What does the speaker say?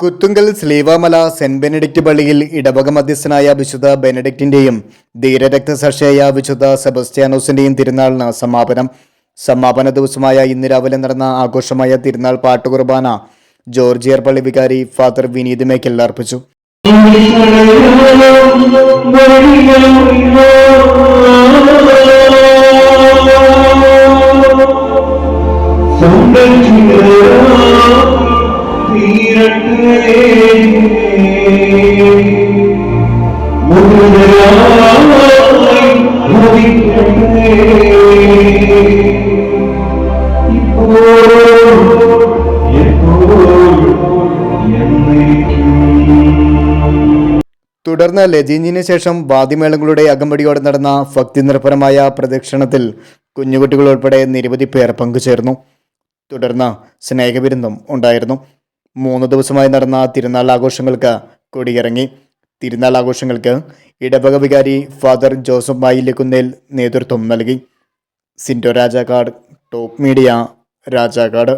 Kuthumkal സ്ലീവാമല saint Benedict പള്ളിയിൽ ഇടവക മധ്യസ്ഥനായ വിശുദ്ധ ബെനഡിക്റ്റിന്റെയും ധീരരക്തസാക്ഷിയായ വിശുദ്ധ സെബസ്റ്റ്യാനോസിന്റെയും തിരുനാളിന് സമാപനം. സമാപന ദിവസമായ ഇന്ന് രാവിലെ നടന്ന ആഘോഷമായ തിരുനാൾ പാട്ടുകുർബാന ജോർജിയർ പള്ളി വികാരി ഫാദർ വിനീത് മേക്കൽ അർപ്പിച്ചു. തുടർന്ന് ലജീഞ്ഞിന് ശേഷം വാദിമേളങ്ങളുടെ അകമ്പടിയോടെ നടന്ന ഭക്തി നിർഭരമായ പ്രദക്ഷിണത്തിൽ കുഞ്ഞുകുട്ടികൾ ഉൾപ്പെടെ നിരവധി പേർ പങ്കുചേർന്നു. തുടർന്ന് സ്നേഹവിരുന്നും ഉണ്ടായിരുന്നു. മൂന്ന് ദിവസമായി നടന്ന തിരുനാൾ ആഘോഷങ്ങൾക്ക് കൊടിയിറങ്ങി. തിരുനാൾ ആഘോഷങ്ങൾക്ക് ഇടവക വികാരി ഫാദർ ജോസഫ് മായില്യക്കുന്നേൽ നേതൃത്വം നൽകി. Sindo Rajakkad top media Rajakkad